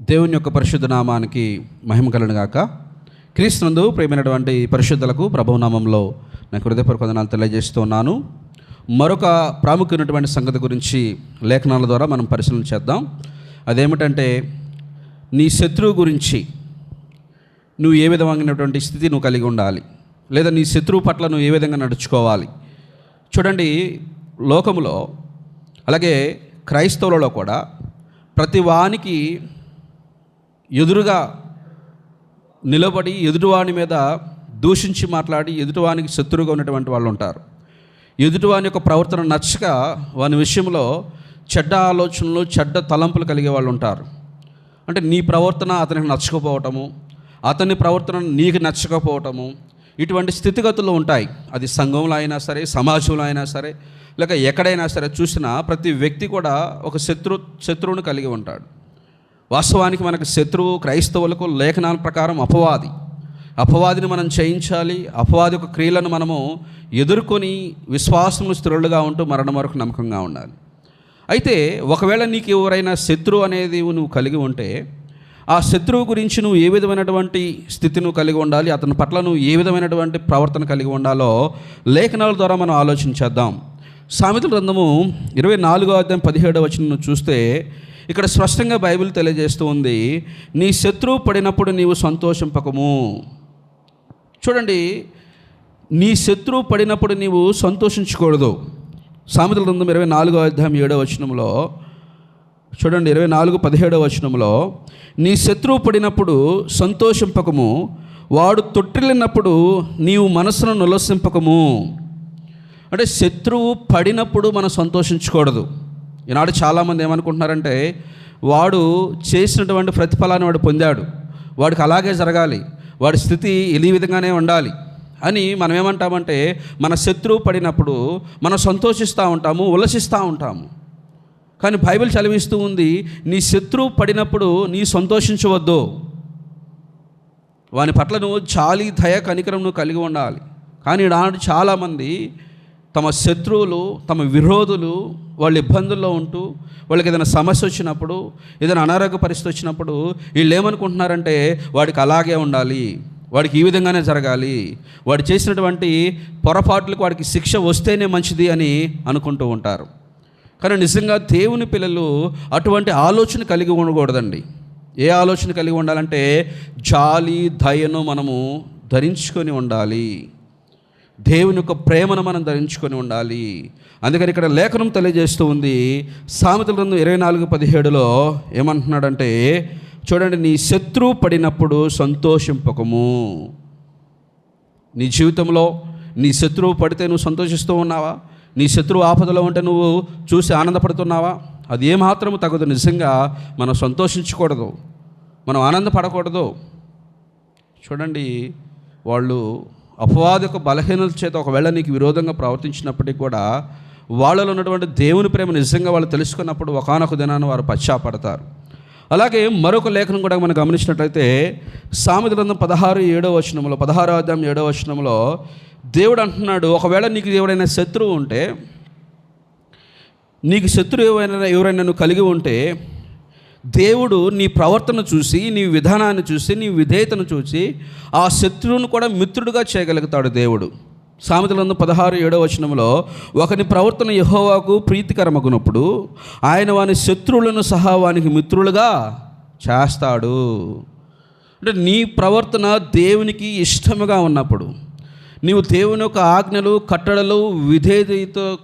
దేవుని యొక్క పరిశుద్ధ నామానికి మహిమ కలను గాక క్రీస్తునందు ప్రేమైనటువంటి పరిశుద్ధులకు ప్రభునామంలో నాకు హృదయపూర్వక వందనాలు తెలియజేస్తూ మరొక ప్రాముఖ్యమైనటువంటి సంగతి గురించి లేఖనాల ద్వారా మనం పరిశీలన చేద్దాం. అదేమిటంటే నీ శత్రువు గురించి నువ్వు ఏ విధమైనటువంటి స్థితి నువ్వు కలిగి ఉండాలి? లేదా నీ శత్రువు పట్ల నువ్వు ఏ విధంగా నడుచుకోవాలి? చూడండి లోకములో అలాగే క్రైస్తవులలో కూడా ప్రతి వానికి ఎదురుగా నిలబడి ఎదుటివాని మీద దూషించి మాట్లాడి ఎదుటివానికి శత్రువుగా ఉన్నటువంటి వాళ్ళు ఉంటారు. ఎదుటివాని యొక్క ప్రవర్తన నచ్చక వాని విషయంలో చెడ్డ ఆలోచనలు చెడ్డ తలంపులు కలిగే వాళ్ళు ఉంటారు. అంటే నీ ప్రవర్తన అతనికి నచ్చకపోవటము అతని ప్రవర్తన నీకు నచ్చకపోవటము ఇటువంటి స్థితిగతులు ఉంటాయి. అది సంఘంలో అయినా సరే సమాజంలో అయినా సరే లేక ఎక్కడైనా సరే చూసినా ప్రతి వ్యక్తి కూడా ఒక శత్రు శత్రువును కలిగి ఉంటాడు. వాస్తవానికి మనకు శత్రువు క్రైస్తవులకు లేఖనాల ప్రకారం అపవాది. అపవాదిని మనం చేయించాలి అపవాది యొక్క క్రియలను మనము ఎదుర్కొని విశ్వాసము స్థిరులుగా ఉంటూ మరణం వరకు నమ్మకంగా ఉండాలి. అయితే ఒకవేళ నీకు ఎవరైనా శత్రువు అనేది నువ్వు కలిగి ఉంటే ఆ శత్రువు గురించి నువ్వు ఏ విధమైనటువంటి స్థితి నువ్వు కలిగి ఉండాలి అతని పట్ల నువ్వు ఏ విధమైనటువంటి ప్రవర్తన కలిగి ఉండాలో లేఖనాల ద్వారా మనం ఆలోచించేద్దాం సామెతల గ్రంథము ఇరవై నాలుగో అధ్యాయం పదిహేడవ వచ్చిన చూస్తే ఇక్కడ స్పష్టంగా బైబిల్ తెలియజేస్తూ ఉంది నీ శత్రువు పడినప్పుడు నీవు సంతోషింపకము. చూడండి నీ శత్రువు పడినప్పుడు నీవు సంతోషించకూడదు. సామెతల గ్రంథం ఇరవై నాలుగో అధ్యాయం ఏడో వచనంలో చూడండి ఇరవై నాలుగు పదిహేడో వచనంలో నీ శత్రువు పడినప్పుడు సంతోషింపకము వాడు తొట్టిల్లినప్పుడు నీవు మనసును నొలసింపకము. అంటే శత్రువు పడినప్పుడు మనం సంతోషించకూడదు. ఈనాడు చాలామంది ఏమనుకుంటున్నారంటే వాడు చేసినటువంటి ప్రతిఫలాన్ని వాడు పొందాడు వాడికి అలాగే జరగాలి వాడి స్థితి ఈ విధంగానే ఉండాలి అని మనం ఏమంటామంటే మన శత్రువు పడినప్పుడు మనం సంతోషిస్తూ ఉంటాము ఉల్లసిస్తూ ఉంటాము. కానీ బైబిల్ చదివిస్తూ ఉంది నీ శత్రువు పడినప్పుడు నీ సంతోషించవద్దు. వాని పట్ల నువ్వు చాలి దయ కనికరం నువ్వు కలిగి ఉండాలి. కానీ నాడు చాలామంది తమ శత్రువులు తమ విరోధులు వాళ్ళ ఇబ్బందుల్లో ఉంటూ వాళ్ళకి ఏదైనా సమస్య వచ్చినప్పుడు ఏదైనా అనారోగ్య పరిస్థితి వచ్చినప్పుడు వీళ్ళు ఏమనుకుంటున్నారంటే వాడికి అలాగే ఉండాలి వాడికి ఈ విధంగానే జరగాలి వాడు చేసినటువంటి పొరపాట్లకు వాడికి శిక్ష వస్తేనే మంచిది అని అనుకుంటూ ఉంటారు. కానీ నిజంగా దేవుని పిల్లలు అటువంటి ఆలోచన కలిగి ఉండకూడదండి. ఏ ఆలోచన కలిగి ఉండాలంటే జాలి దయను మనము ధరించుకొని ఉండాలి. దేవుని యొక్క ప్రేమను మనం ధరించుకొని ఉండాలి. అందుకని ఇక్కడ లేఖనం తెలియజేస్తూ ఉంది. సామెతల గ్రంథం ఇరవై నాలుగు పదిహేడులో ఏమంటున్నాడంటే చూడండి నీ శత్రువు పడినప్పుడు సంతోషింపకము. నీ జీవితంలో నీ శత్రువు పడితే నువ్వు సంతోషిస్తూ ఉన్నావా? నీ శత్రువు ఆపదలో ఉంటే నువ్వు చూసి ఆనందపడుతున్నావా? అది ఏమాత్రము తగదు. నిజంగా మనం సంతోషించకూడదు. మనం ఆనందపడకూడదు. చూడండి వాళ్ళు అపవాదక బలహీనత చేత ఒకవేళ నీకు విరోధంగా ప్రవర్తించినప్పటికీ కూడా వాళ్ళలో ఉన్నటువంటి దేవుని ప్రేమ నిజంగా వాళ్ళు తెలుసుకున్నప్పుడు ఒకనొక దినాన్ని వారు పశ్చాపడతారు అలాగే మరొక లేఖనం కూడా మనం గమనించినట్లయితే సామెత గ్రంథం పదహారు ఏడో వచనంలో పదహారో అధ్యాయం ఏడో వచనంలో దేవుడు అంటున్నాడు ఒకవేళ నీకు ఎవరైనా శత్రువు ఉంటే నీకు శత్రువు ఎవరైనా ఎవరైనా నువ్వు కలిగి ఉంటే దేవుడు నీ ప్రవర్తన చూసి నీ విధానాన్ని చూసి నీ విధేయతను చూసి ఆ శత్రువును కూడా మిత్రుడుగా చేయగలుగుతాడు దేవుడు. సామెతలందు పదహారు ఏడవ వచనంలో ఒకని ప్రవర్తన యహోవాకు ప్రీతికరమగునప్పుడు ఆయన వాని శత్రువులను సహా వానికి మిత్రులుగా చేస్తాడు. అంటే నీ ప్రవర్తన దేవునికి ఇష్టముగా ఉన్నప్పుడు నీవు దేవుని యొక్క ఆజ్ఞలు కట్టడలు విధేయతతో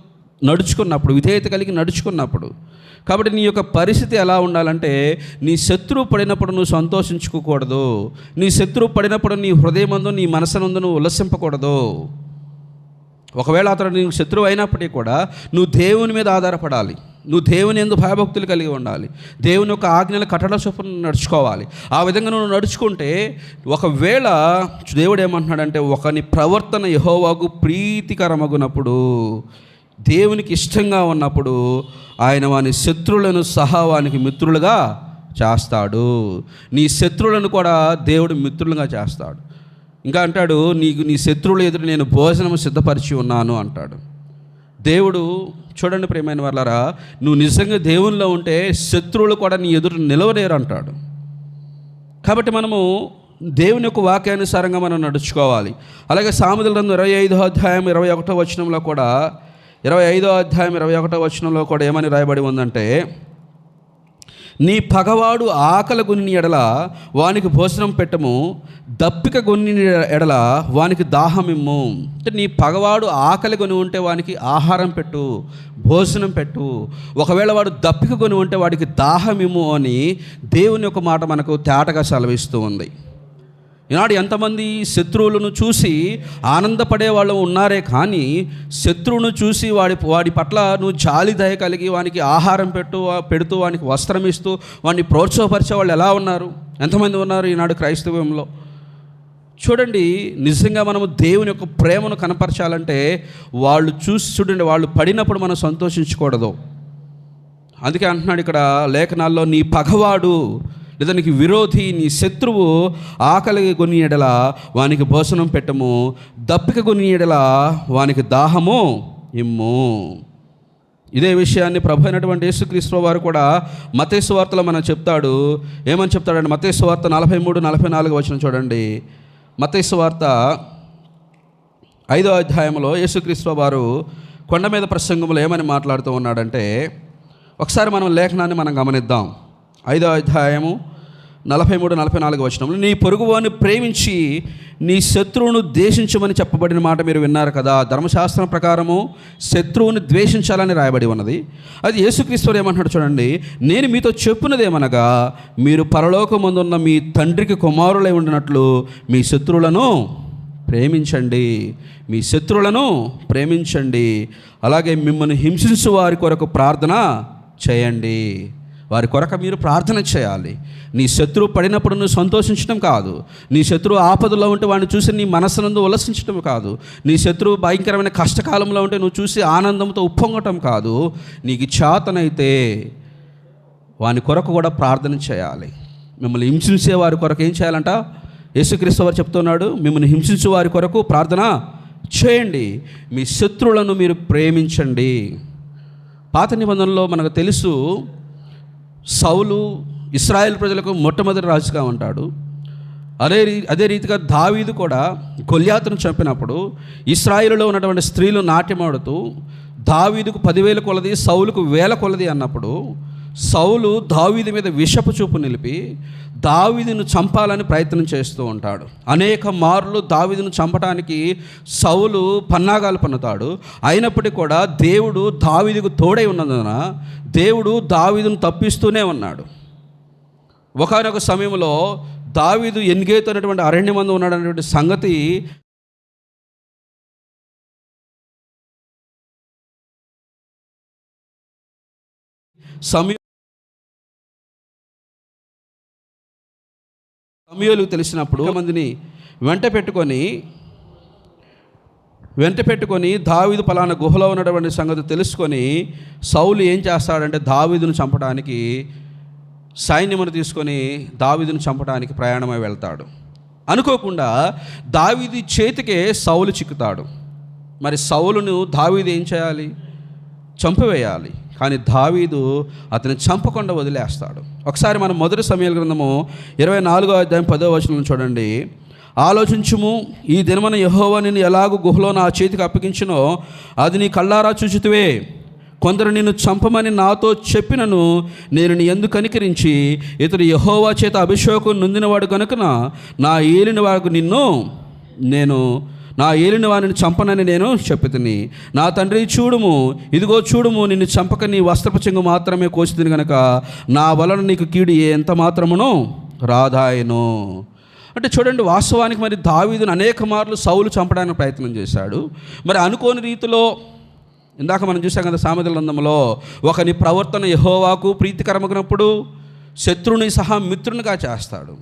నడుచుకున్నప్పుడు విధేయత కలిగి నడుచుకున్నప్పుడు కాబట్టి నీ యొక్క పరిస్థితి ఎలా ఉండాలంటే నీ శత్రువు పడినప్పుడు నువ్వు సంతోషించుకోకూడదు. నీ శత్రువు పడినప్పుడు నీ హృదయమందు నీ మనసునందు నువ్వు ఉల్లసింపకూడదు. ఒకవేళ అతడు నీకు శత్రువు అయినప్పటికీ కూడా నువ్వు దేవుని మీద ఆధారపడాలి. నువ్వు దేవుని ఎందు భయభక్తులు కలిగి ఉండాలి. దేవుని యొక్క ఆజ్ఞల కట్టడ చొప్పున నడుచుకోవాలి. ఆ విధంగా నువ్వు నడుచుకుంటే ఒకవేళ దేవుడు ఏమంటున్నాడంటే ఒకని ప్రవర్తన యహోవాకు ప్రీతికరమగునప్పుడు దేవునికి ఇష్టంగా ఉన్నప్పుడు ఆయన వాని శత్రువులను సహా వానికి మిత్రులుగా చేస్తాడు. నీ శత్రువులను కూడా దేవుడు మిత్రులుగా చేస్తాడు. ఇంకా అంటాడు నీకు నీ శత్రువుల ఎదురు నేను భోజనం సిద్ధపరిచి ఉన్నాను అంటాడు. దేవుడు చూడండి ప్రేమైన వాళ్ళరా నువ్వు నిజంగా దేవునిలో ఉంటే శత్రువులు కూడా నీ ఎదురు నిలవలేరు అంటాడు. కాబట్టి మనము దేవుని యొక్క వాక్యానుసారంగా మనం నడుచుకోవాలి. అలాగే సామెతల ఇరవై ఐదో అధ్యాయం ఇరవై ఒకటో వచనంలో కూడా ఇరవై ఐదో అధ్యాయం ఇరవై ఒకటో వచనంలో కూడా ఏమని రాయబడి ఉందంటే నీ పగవాడు ఆకలి గుని ఎడల వానికి భోజనం పెట్టము దప్పిక గుని ఎడల వానికి దాహమిమ్ము. అంటే నీ పగవాడు ఆకలి కొని ఉంటే వానికి ఆహారం పెట్టు భోజనం పెట్టు. ఒకవేళ వాడు దప్పిక కొని ఉంటే వాడికి దాహమిమ్ము అని దేవుని యొక్క మాట మనకు తేటగా సెలవిస్తూ ఉంది. ఈనాడు ఎంతమంది శత్రువులను చూసి ఆనందపడే వాళ్ళు ఉన్నారే కానీ శత్రువును చూసి వాడి వాడి పట్ల నువ్వు జాలి దయ కలిగి వానికి ఆహారం పెట్టు పెడుతూ వానికి వస్త్రం ఇస్తూ వాడిని ప్రోత్సాహపరిచే వాళ్ళు ఎలా ఉన్నారు? ఎంతమంది ఉన్నారు ఈనాడు క్రైస్తవంలో చూడండి నిజంగా మనము దేవుని యొక్క ప్రేమను కనపరచాలంటే వాళ్ళు చూసి చూడండి వాళ్ళు పడినప్పుడు మనం సంతోషించకూడదు. అందుకే అంటున్నాడు ఇక్కడ లేఖనాల్లో నీ పగవాడు లేదా నీకు విరోధి నీ శత్రువు ఆకలి కొని ఎడల వానికి భోజనం పెట్టము దప్పిక కొని ఎడల వానికి దాహము ఇమ్ము. ఇదే విషయాన్ని ప్రభు అయినటువంటి యేసుక్రీస్తు వారు కూడా మతేసు వార్తలో మనం చెప్తాడు. ఏమని చెప్తాడండి మతేసు వార్త నలభై మూడు నలభై నాలుగు వచ్చిన చూడండి. మతేసు వార్త ఐదో అధ్యాయంలో యేసుక్రీస్తు వారు కొండ మీద ప్రసంగంలో ఏమని మాట్లాడుతూ ఉన్నాడంటే ఒకసారి మనం లేఖనాన్ని మనం గమనిద్దాం. ఐదో అధ్యాయము నలభై మూడు నలభై నాలుగు వచనంలో నీ పొరుగువాన్ని ప్రేమించి నీ శత్రువును ద్వేషించమని చెప్పబడిన మాట మీరు విన్నారు కదా. ధర్మశాస్త్రం ప్రకారము శత్రువుని ద్వేషించాలని రాయబడి ఉన్నది. అది యేసుక్రీశ్వరు ఏమంటున్నాడు చూడండి నేను మీతో చెప్పున్నదేమనగా మీరు పరలోకముందున్న మీ తండ్రికి కుమారులై ఉండినట్లు మీ శత్రువులను ప్రేమించండి. మీ శత్రువులను ప్రేమించండి. అలాగే మిమ్మల్ని హింసించు వారి కొరకు ప్రార్థన చేయండి. వారి కొరకు మీరు ప్రార్థన చేయాలి. నీ శత్రువు పడినప్పుడు నువ్వు సంతోషించడం కాదు. నీ శత్రువు ఆపదలో ఉంటే వాడిని చూసి నీ మనసునందు ఉల్లసించడం కాదు. నీ శత్రువు భయంకరమైన కష్టకాలంలో ఉంటే నువ్వు చూసి ఆనందంతో ఉప్పొంగటం కాదు. నీకు చేతనైతే వాని కొరకు కూడా ప్రార్థన చేయాలి. మిమ్మల్ని హింసించే వారి కొరకు ఏం చేయాలంట? యేసుక్రీస్తు వారు చెప్తున్నాడు మిమ్మల్ని హింసించే వారి కొరకు ప్రార్థన చేయండి. మీ శత్రువులను మీరు ప్రేమించండి. పాత నిబంధనలో మనకు తెలుసు సౌలు ఇస్రాయేల్ ప్రజలకు మొట్టమొదటి రాజుగా ఉంటాడు. అదే రీ అదే రీతిగా దావీదు కూడా గొల్యాతును చంపినప్పుడు ఇస్రాయిల్లో ఉన్నటువంటి స్త్రీలు నాట్యమాడుతూ దావీదుకు పదివేల కొలది సౌలుకు వేల కొలది అన్నప్పుడు సౌలు దావీదు మీద విషపు చూపు నిలిపి దావీదును చంపాలని ప్రయత్నం చేస్తూ ఉంటాడు. అనేక మార్లు దావీదును చంపడానికి సౌలు పన్నాగాలు పన్నుతాడు. అయినప్పటికీ కూడా దేవుడు దావీదుకు తోడై ఉన్నందున దేవుడు దావీదును తప్పిస్తూనే ఉన్నాడు. ఒకనొక సమయంలో దావీదు ఎన్గేత్ అనేటువంటి అరణ్యమందు ఉన్నాడనేటువంటి సంగతి సమయం సమయాలు తెలిసినప్పుడు మందిని వెంట పెట్టుకొని వెంట పెట్టుకొని దావీదు పలానా గుహలో ఉన్నటువంటి సంగతి తెలుసుకొని సౌలు ఏం చేస్తాడంటే దావీదును చంపడానికి సైన్యమును తీసుకొని దావీదును చంపడానికి ప్రయాణమై వెళ్తాడు. అనుకోకుండా దావీది చేతికే సౌలు చిక్కుతాడు. మరి సౌలును దావీదు ఏం చేయాలి? చంపివేయాలి. కానీ దావీదు అతని చంపకుండా వదిలేస్తాడు. ఒకసారి మనం మొదటి సమయాల గ్రంథము ఇరవై నాలుగో అధ్యాయం పదో వచనం చూడండి. ఆలోచించుము ఈ దినమన యహోవా నిన్ను ఎలాగో గుహలో నా చేతికి అప్పగించినో అది నీ కళ్ళారా చూచితివే. కొందరు నిన్ను చంపమని నాతో చెప్పినను నేను నీ ఎందుకు కనికరించి ఇతడు యహోవా చేత అభిషేకం నొందినవాడు కనుకన నా ఏలిన వాడు నిన్ను నేను నా ఏలిన వారిని చంపనని నేను చెప్పుతుని. నా తండ్రి చూడుము ఇదిగో చూడుము నిన్ను చంపక నీ వస్త్రపు చెంగు మాత్రమే కోసితిని గనక నా వలన నీకు కీడు ఎంత మాత్రమును రాధాయను. అంటే చూడండి వాస్తవానికి మరి దావీదును అనేక మార్లు సౌలు చంపడానికి ప్రయత్నం చేశాడు. మరి అనుకోని రీతిలో ఇందాక మనం చూసాం కదా సామెత గ్రంథంలో ఒకని ప్రవర్తన యహోవాకు ప్రీతికరమగినప్పుడు శత్రుని సహా మిత్రునిగా చేస్తాడు.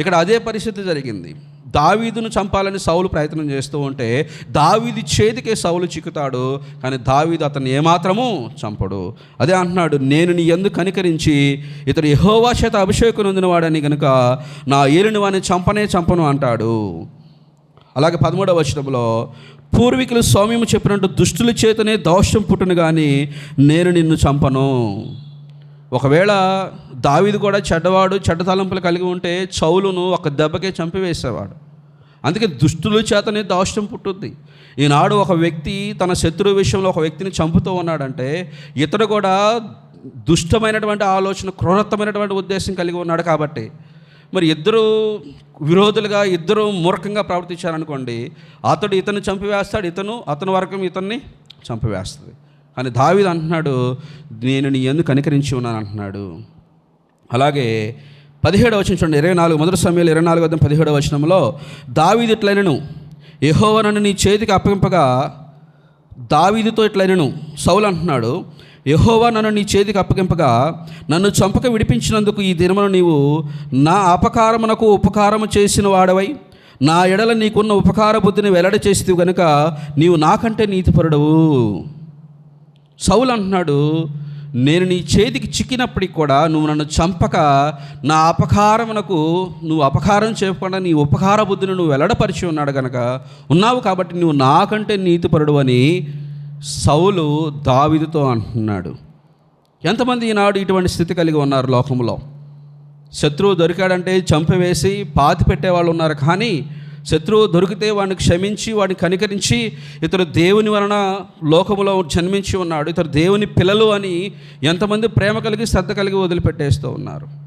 ఇక్కడ అదే పరిస్థితి జరిగింది. దావీదును చంపాలని సౌలు ప్రయత్నం చేస్తూ ఉంటే దావీది చేతికే సౌలు చిక్కుతాడు కానీ దావీదు అతన్ని ఏమాత్రము చంపడు. అదే అంటున్నాడు నేను నీ ఎందుకు కనికరించి ఇతడు యహోవా చేత అభిషేకం నొందినవాడని కనుక నా ఏలిని వాడిని చంపనే చంపను అంటాడు. అలాగే పదమూడవ వచనంలో పూర్వీకులు స్వామ్యము చెప్పినట్టు దుష్టుల చేతనే దోషం పుట్టును కానీ నేను నిన్ను చంపను. ఒకవేళ దావీదు కూడా చెడ్డవాడు చెడ్డ తలంపులు కలిగి ఉంటే చౌలును ఒక దెబ్బకే చంపివేసేవాడు. అందుకే దుష్టుల చేతనే దాష్టం పుట్టుద్ది. ఈనాడు ఒక వ్యక్తి తన శత్రువు విషయంలో ఒక వ్యక్తిని చంపుతూ ఉన్నాడంటే ఇతడు కూడా దుష్టమైనటువంటి ఆలోచన క్రూరత్వమైనటువంటి ఉద్దేశం కలిగి ఉన్నాడు కాబట్టి. మరి ఇద్దరు విరోధులుగా ఇద్దరు మూర్ఖంగా ప్రవర్తించారనుకోండి అతడు ఇతను చంపివేస్తాడు ఇతను అతని వర్గం ఇతన్ని చంపివేస్తుంది. కానీ దావిది అంటున్నాడు నేను నీ ఎందుకు కనికరించి ఉన్నాను అంటున్నాడు అలాగే పదిహేడవ వచనం చూడండి. ఇరవై నాలుగు మొదటి సమయంలో ఇరవై నాలుగు వద్ద పదిహేడవ వచనంలో దావీది ఇట్లైనను యెహోవా నన్ను నీ చేతికి అప్పగింపగా దావీదితో ఇట్లైనను సౌలు అంటున్నాడు యహోవా నన్ను నీ చేతికి అప్పగింపగా నన్ను చంపక విడిపించినందుకు ఈ దినమును నీవు నా అపకారమునకు ఉపకారము చేసిన వాడవై నా ఎడల నీకున్న ఉపకార బుద్ధిని వెల్లడి చేస్తూ గనుక నీవు నాకంటే నీతిపరుడవు. సౌలు అంటున్నాడు నేను నీ చేతికి చిక్కినప్పటికి కూడా నువ్వు నన్ను చంపక నా అపకారమునకు నువ్వు అపకారం చేయకుండా నీ ఉపకార బుద్ధిని నువ్వు వెల్లడపరిచి ఉన్నాడు కనుక ఉన్నావు కాబట్టి నువ్వు నాకంటే నీతిపరుడు అని సౌలు దావిదుతో అంటున్నాడు. ఎంతమంది ఈనాడు ఇటువంటి స్థితి కలిగి ఉన్నారు లోకంలో శత్రువు దొరికాడంటే చంపవేసి పాతి పెట్టేవాళ్ళు ఉన్నారు కానీ శత్రువు దొరికితే వాడిని క్షమించి వాడిని కనికరించి ఇతడు దేవుని వలన లోకములో జన్మించి ఉన్నాడు. ఇతడు దేవుని పిల్లలు అని ఎంతమంది ప్రేమ కలిగి శ్రద్ధ కలిగి వదిలిపెట్టేస్తూ ఉన్నారు.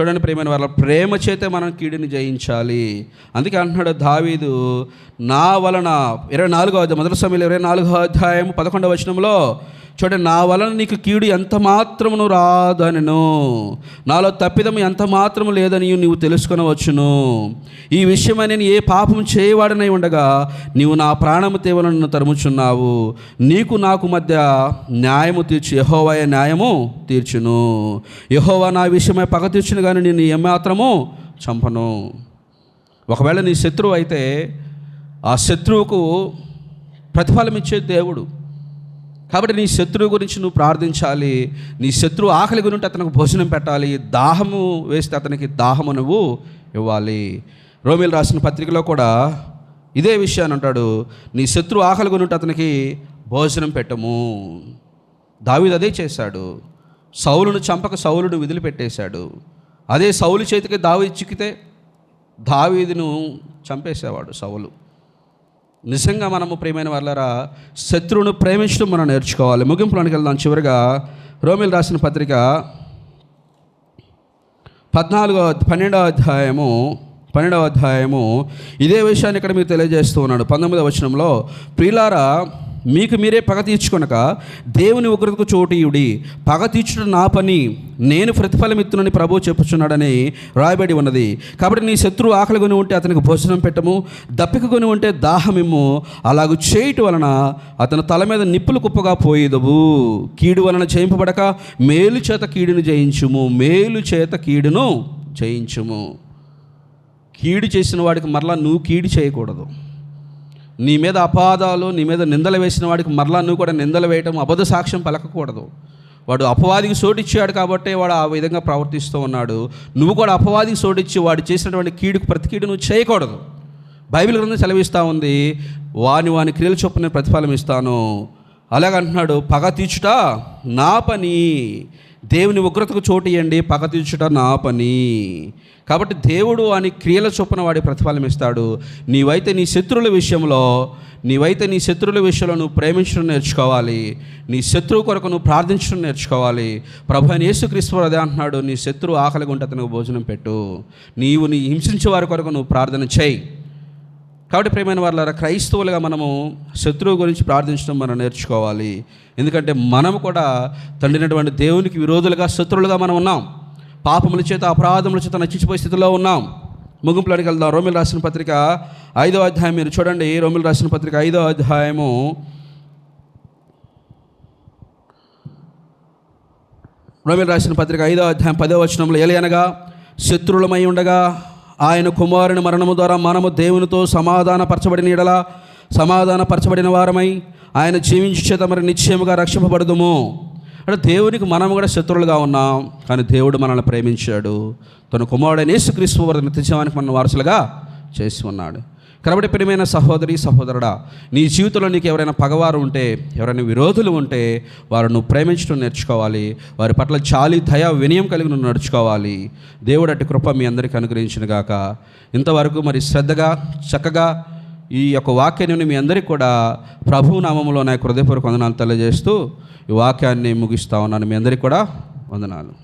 చూడండి ప్రేమైన వాళ్ళ ప్రేమ చేతే మనం కీడుని జయించాలి. అందుకే అంటున్నాడు దావీదు నా వలన ఇరవై నాలుగో అధ్యాయం మొదటి సమయంలో ఇరవై నాలుగో అధ్యాయం పదకొండవ వచనంలో చూడండి నా వలన నీకు కీడు ఎంత మాత్రమును రాదనను. నాలో తప్పిదము ఎంత మాత్రము లేదని నీవు తెలుసుకొనవచ్చును. ఈ విషయమై నేను ఏ పాపం చేయవాడనై ఉండగా నీవు నా ప్రాణము తేవలను తరుముచున్నావు. నీకు నాకు మధ్య న్యాయము తీర్చు యహోవాయ న్యాయము తీర్చును. యహోవా నా విషయమై పగ తీర్చును కానీ నేను ఏమాత్రము చంపను. ఒకవేళ నీ శత్రువు అయితే ఆ శత్రువుకు ప్రతిఫలం ఇచ్చే దేవుడు కాబట్టి నీ శత్రువు గురించి నువ్వు ప్రార్థించాలి. నీ శత్రువు ఆకలి గురించి అతనికి భోజనం పెట్టాలి. దాహము వేస్తే అతనికి దాహము నువ్వు ఇవ్వాలి. రోమిల్ రాసిన పత్రికలో కూడా ఇదే విషయాన్ని అంటాడు. నీ శత్రువు ఆకలి గురించి అతనికి భోజనం పెట్టము. దావీదు అదే చేశాడు. సౌలును చంపక సౌలును విదిలిపెట్టేశాడు. అదే సౌలు చేతికి దావీ చిక్కితే దావీదును చంపేసేవాడు సౌలు. నిజంగా మనము ప్రేమైన వాళ్ళరా శత్రువును ప్రేమించడం మనం నేర్చుకోవాలి. ముగింపులోనికి వెళ్దాం. చివరిగా రోమిల్ రాసిన పత్రిక పద్నాలుగో పన్నెండవ అధ్యాయము పన్నెండవ అధ్యాయము ఇదే విషయాన్ని ఇక్కడ మీకు తెలియజేస్తూ ఉన్నాడు. పంతొమ్మిదవ వచనంలో ప్రియులారా మీకు మీరే పగ తీర్చుకొనక దేవుని ఉగ్రతకు చోటీయుడి పగ తీర్చుడు నా పని. నేను ప్రతిఫలం ఇత్తునని ప్రభు చెప్పుచున్నాడని రాయబడి ఉన్నది. కాబట్టి నీ శత్రువు ఆకలి కొని ఉంటే అతనికి భోజనం పెట్టము దప్పిక కొని ఉంటే దాహమిమ్ము. అలాగూ చేయటం వలన అతని తల మీద నిప్పులు కుప్పగా పోయేదవు. కీడు వలన చేయింపబడక మేలు చేత కీడును జయించుము మేలు చేత కీడును జయించుము. కీడు చేసిన వాడికి మరలా నువ్వు కీడు చేయకూడదు. నీ మీద అపవాదాలు నీ మీద నిందలు వేసిన వాడికి మరలా నువ్వు కూడా నిందలు వేయటం అబద్ధ సాక్ష్యం పలకకూడదు. వాడు అపవాదికి సోటిచ్చాడు కాబట్టి వాడు ఆ విధంగా ప్రవర్తిస్తూ ఉన్నాడు. నువ్వు కూడా అపవాదికి సోటిచ్చి వాడు చేసినటువంటి కీడుకు ప్రతి కీడు నువ్వు చేయకూడదు. బైబిల్ గ్రంథం సెలవిస్తూ ఉంది వాని వాని క్రియలు చొప్పున నేను ప్రతిఫలం ఇస్తాను. అలాగంటున్నాడు పగ తీర్చుట నా పని దేవుని ఉగ్రతకు చోటు ఇవ్వండి పగ తీర్చుట నా పని కాబట్టి దేవుడు అని క్రియల చొప్పున వాడి ప్రతిఫలం ఇస్తాడు. నీవైతే నీ శత్రువుల విషయంలో నీవైతే నీ శత్రువుల విషయంలో నువ్వు ప్రేమించడం నేర్చుకోవాలి. నీ శత్రువు కొరకు నువ్వు ప్రార్థించడం నేర్చుకోవాలి. ప్రభు అని యేసుక్రీస్తు అదే అంటున్నాడు నీ శత్రువు ఆకలి ఉంటే అతనికి భోజనం పెట్టు. నీవు నీ హింసించే వారి కొరకు నువ్వు ప్రార్థన చేయి. కాబట్టి ప్రేమైన వాళ్ళ క్రైస్తవులుగా మనము శత్రువు గురించి ప్రార్థించడం మనం నేర్చుకోవాలి. ఎందుకంటే మనము కూడా తండ్రినటువంటి దేవునికి విరోధులుగా శత్రువులుగా మనం ఉన్నాం. పాపముల చేత అపరాధముల చేత నచ్చించిపోయే స్థితిలో ఉన్నాం. ముగింపులోనికి వెళ్దాం రోమిల్ రాసిన పత్రిక ఐదో అధ్యాయం. మీరు చూడండి రోమిల్ రాసిన పత్రిక ఐదో అధ్యాయము. రోమిల్ రాసిన పత్రిక ఐదో అధ్యాయం పదో వచనంలో ఎలయనగా శత్రులమై ఉండగా ఆయన కుమారుని మరణము ద్వారా మనము దేవునితో సమాధానపరచబడిన ఎడల సమాధానపరచబడిన వారమై ఆయన జీవించు చేత మరి నిశ్చయముగా రక్షింపబడదుము. అంటే దేవునికి మనం కూడా శత్రువులుగా ఉన్నాం కానీ దేవుడు మనల్ని ప్రేమించాడు. తన కుమారుడైన యేసుక్రీస్తు వారి నిత్యజీవానికి మనం వారసులుగా చేసి ఉన్నాడు. కాబట్టి ప్రియమైన సహోదరి సహోదరుడా నీ జీవితంలో నీకు ఎవరైనా పగవారు ఉంటే ఎవరైనా విరోధులు ఉంటే వారు నువ్వు ప్రేమించడం నేర్చుకోవాలి. వారి పట్ల చాలి దయ వినయం కలిగి నువ్వు నడుచుకోవాలి. దేవుడు అటు కృప మీ అందరికీ అనుగ్రహించిన గాక. ఇంతవరకు మరి శ్రద్ధగా చక్కగా ఈ యొక్క వాక్యాన్ని మీ అందరికీ కూడా ప్రభు నామంలో నా హృదయపూర్వక వందనాలు తెలియజేస్తూ ఈ వాక్యాన్ని ముగిస్తా ఉన్నాను. మీ అందరికీ కూడా వందనాలు.